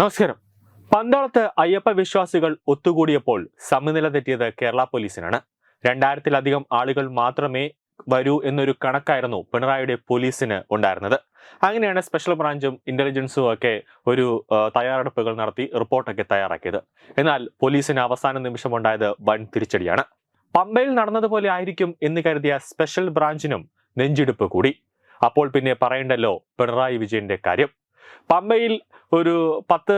നമസ്കാരം. പന്തളത്ത് അയ്യപ്പ വിശ്വാസികൾ ഒത്തുകൂടിയപ്പോൾ സമനില തെറ്റിയത് കേരള പോലീസിനാണ്. രണ്ടായിരത്തിലധികം ആളുകൾ മാത്രമേ വരൂ എന്നൊരു കണക്കായിരുന്നു പിണറായിയുടെ പോലീസിന് ഉണ്ടായിരുന്നത്. അങ്ങനെയാണ് സ്പെഷ്യൽ ബ്രാഞ്ചും ഇന്റലിജൻസും ഒക്കെ ഒരു തയ്യാറെടുപ്പുകൾ നടത്തി റിപ്പോർട്ടൊക്കെ തയ്യാറാക്കിയത്. എന്നാൽ പോലീസിന് അവസാന നിമിഷമുണ്ടായത് വൻ തിരിച്ചടിയാണ്. പമ്പയിൽ നടന്നതുപോലെ ആയിരിക്കും എന്ന് കരുതിയ സ്പെഷ്യൽ ബ്രാഞ്ചിനും നെഞ്ചിടിപ്പ് കൂടി. അപ്പോൾ പിന്നെ പറയണ്ടല്ലോ പിണറായി വിജയന്റെ കാര്യം. പമ്പയിൽ ഒരു പത്ത്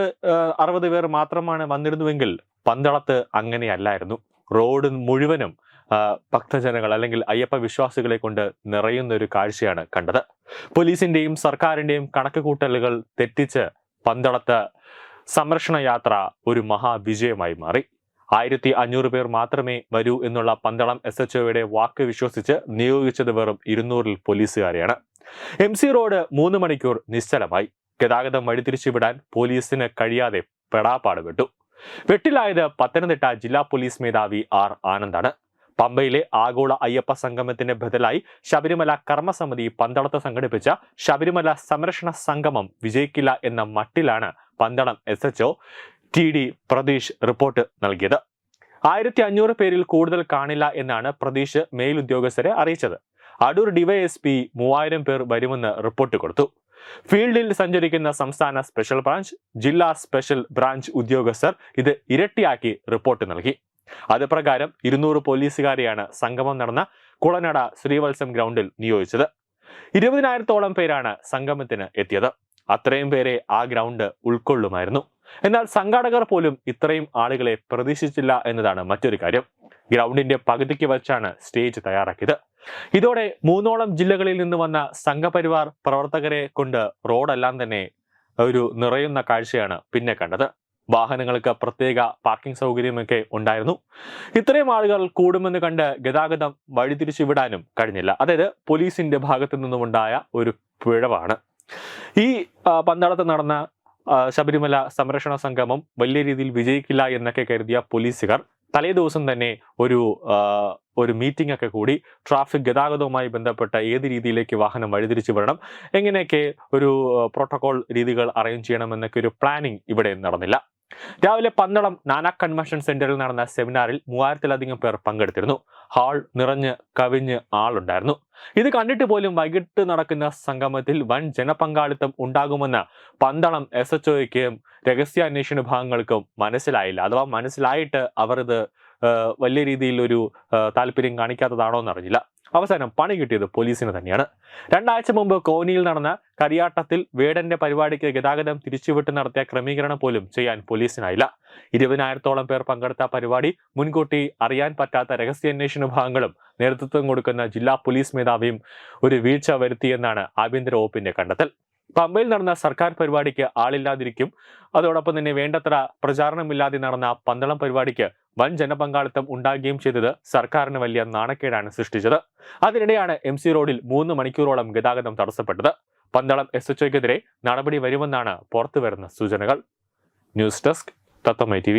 അറുപത് പേർ മാത്രമാണ് വന്നിരുന്നുവെങ്കിൽ പന്തളത്ത് അങ്ങനെയല്ലായിരുന്നു. റോഡ് മുഴുവനും ഭക്തജനങ്ങൾ അല്ലെങ്കിൽ അയ്യപ്പ വിശ്വാസികളെ കൊണ്ട് നിറയുന്ന ഒരു കാഴ്ചയാണ് കണ്ടത്. പോലീസിന്റെയും സർക്കാരിന്റെയും കണക്ക് കൂട്ടലുകൾ തെറ്റിച്ച് പന്തളത്ത് സംരക്ഷണ യാത്ര ഒരു മഹാവിജയമായി മാറി. ആയിരത്തി അഞ്ഞൂറ് പേർ മാത്രമേ വരൂ എന്നുള്ള പന്തളം എസ് എച്ച് ഒയുടെ വാക്ക് വിശ്വസിച്ച് നിയോഗിച്ചത് വെറും ഇരുന്നൂറിൽ പോലീസുകാരെയാണ്. എം സി റോഡ് മൂന്ന് മണിക്കൂർ നിശ്ചലമായി. ഗതാഗതം വഴിതിരിച്ചുവിടാൻ പോലീസിന് കഴിയാതെ പെടാപ്പാടുപെട്ടു വെട്ടിലായത് പത്തനംതിട്ട ജില്ലാ പോലീസ് മേധാവി ആർ ആനന്ദാണ്. പമ്പയിലെ ആഗോള അയ്യപ്പ സംഗമത്തിന്റെ ബദലായി ശബരിമല കർമ്മസമിതി പന്തളത്ത് സംഘടിപ്പിച്ച ശബരിമല സംരക്ഷണ സംഗമം വിജയിക്കില്ല എന്ന മട്ടിലാണ് Pandalam S H T D Pratheesh report നൽകിയത്. ആയിരത്തി അഞ്ഞൂറ് പേരിൽ കൂടുതൽ കാണില്ല എന്നാണ് പ്രതീഷ് മേലുദ്യോഗസ്ഥരെ അറിയിച്ചത്. അടൂർ ഡിവൈഎസ്പി മൂവായിരം പേർ വരുമെന്ന് റിപ്പോർട്ട് കൊടുത്തു. ഫീൽഡിൽ സഞ്ചരിക്കുന്ന സംസ്ഥാന സ്പെഷ്യൽ ബ്രാഞ്ച് ജില്ലാ സ്പെഷ്യൽ ബ്രാഞ്ച് ഉദ്യോഗസ്ഥർ ഇത് ഇരട്ടിയാക്കി റിപ്പോർട്ട് നൽകി. അത് പ്രകാരം ഇരുന്നൂറ് പോലീസുകാരെയാണ് സംഗമം നടന്ന കുളനട ശ്രീവത്സം ഗ്രൗണ്ടിൽ നിയോഗിച്ചത്. ഇരുപതിനായിരത്തോളം പേരാണ് സംഗമത്തിന് എത്തിയത്. അത്രയും പേരെ ആ ഗ്രൗണ്ട് ഉൾക്കൊള്ളുമായിരുന്നു. എന്നാൽ സംഘാടകർ പോലും ഇത്രയും ആളുകളെ പ്രതീക്ഷിച്ചില്ല എന്നതാണ് മറ്റൊരു കാര്യം. ഗ്രൗണ്ടിന്റെ പകുതിക്ക് വച്ചാണ് സ്റ്റേജ് തയ്യാറാക്കിയത്. ഇതോടെ മൂന്നോളം ജില്ലകളിൽ നിന്ന് വന്ന സംഘപരിവാർ പ്രവർത്തകരെ കൊണ്ട് റോഡെല്ലാം തന്നെ ഒരു നിറയുന്ന കാഴ്ചയാണ് പിന്നെ കണ്ടത്. വാഹനങ്ങൾക്ക് പ്രത്യേക പാർക്കിംഗ് സൗകര്യമൊക്കെ ഉണ്ടായിരുന്നു. ഇത്രയും ആളുകൾ കൂടുമെന്ന് കണ്ട് ഗതാഗതം വഴിതിരിച്ചു വിടാനും കഴിഞ്ഞില്ല. അതായത് പോലീസിന്റെ ഭാഗത്തു നിന്നുമുണ്ടായ ഒരു പിഴവാണ്. ഈ പന്തളത്ത് നടന്ന ശബരിമല സംരക്ഷണ സംഗമം വലിയ രീതിയിൽ വിജയിക്കില്ല എന്നൊക്കെ കരുതിയ പോലീസുകാർ തലേ ദിവസം തന്നെ ഒരു ഒരു മീറ്റിംഗ് ഒക്കെ കൂടി ട്രാഫിക് ഗതാഗതവുമായി ബന്ധപ്പെട്ട ഏത് രീതിയിലേക്ക് വാഹനം വഴിതിരിച്ചു വിടണം എങ്ങനെയൊക്കെ ഒരു പ്രോട്ടോകോൾ രീതികൾ അറേഞ്ച് ചെയ്യണം എന്നൊക്കെ ഒരു പ്ലാനിങ് ഇവിടെ നടന്നില്ല. രാവിലെ പന്തളം നാനാ കൺവെൻഷൻ സെന്ററിൽ നടന്ന സെമിനാറിൽ മൂവായിരത്തിലധികം പേർ പങ്കെടുത്തിരുന്നു. ഹാൾ നിറഞ്ഞ് കവിഞ്ഞ് ആളുണ്ടായിരുന്നു. ഇത് കണ്ടിട്ട് പോലും വൈകിട്ട് നടക്കുന്ന സംഗമത്തിൽ വൻ ജനപങ്കാളിത്തം ഉണ്ടാകുമെന്ന് പന്തളം എസ് എച്ച് ഒയ്ക്കും രഹസ്യാന്വേഷണ വിഭാഗങ്ങൾക്കും മനസ്സിലായില്ല. അഥവാ മനസ്സിലായിട്ട് അവർ ഇത് വലിയ രീതിയിൽ ഒരു താല്പര്യം കാണിക്കാത്തതാണോ എന്നറിഞ്ഞില്ല അവസാനം പണി കിട്ടിയത് പോലീസിന് തന്നെയാണ്. രണ്ടാഴ്ച മുമ്പ് കോന്നിയിൽ നടന്ന കരിയാട്ടത്തിൽ വേടന്റെ പരിപാടിക്ക് ഗതാഗതം തിരിച്ചുവിട്ട് നടത്തിയ ക്രമീകരണം പോലും ചെയ്യാൻ പോലീസിനായില്ല. ഇരുപതിനായിരത്തോളം പേർ പങ്കെടുത്ത പരിപാടി മുൻകൂട്ടി അറിയാൻ പറ്റാത്ത രഹസ്യാന്വേഷണ വിഭാഗങ്ങളും നേതൃത്വം കൊടുക്കുന്ന ജില്ലാ പോലീസ് മേധാവിയും ഒരു വീഴ്ച വരുത്തിയെന്നാണ് ആഭ്യന്തര വകുപ്പിന്റെ കണ്ടെത്തൽ. പമ്പയിൽ നടന്ന സർക്കാർ പരിപാടിക്ക് ആളില്ലാതിരിക്കും. അതോടൊപ്പം തന്നെ വേണ്ടത്ര പ്രചാരണമില്ലാതെ നടന്ന പന്തളം പരിപാടിക്ക് വൻ ജനപങ്കാളിത്തം ഉണ്ടാകുകയും ചെയ്തത് സർക്കാരിന് വലിയ നാണക്കേടാണ് സൃഷ്ടിച്ചത്. അതിനിടെയാണ് എം സി റോഡിൽ മൂന്ന് മണിക്കൂറോളം ഗതാഗതം തടസ്സപ്പെട്ടത്. പന്തളം എസ് എച്ച് ഒക്കെതിരെ നടപടി വരുമെന്നാണ് പുറത്തുവരുന്ന സൂചനകൾ. ന്യൂസ് ഡെസ്ക് തത്തമ്മ ടി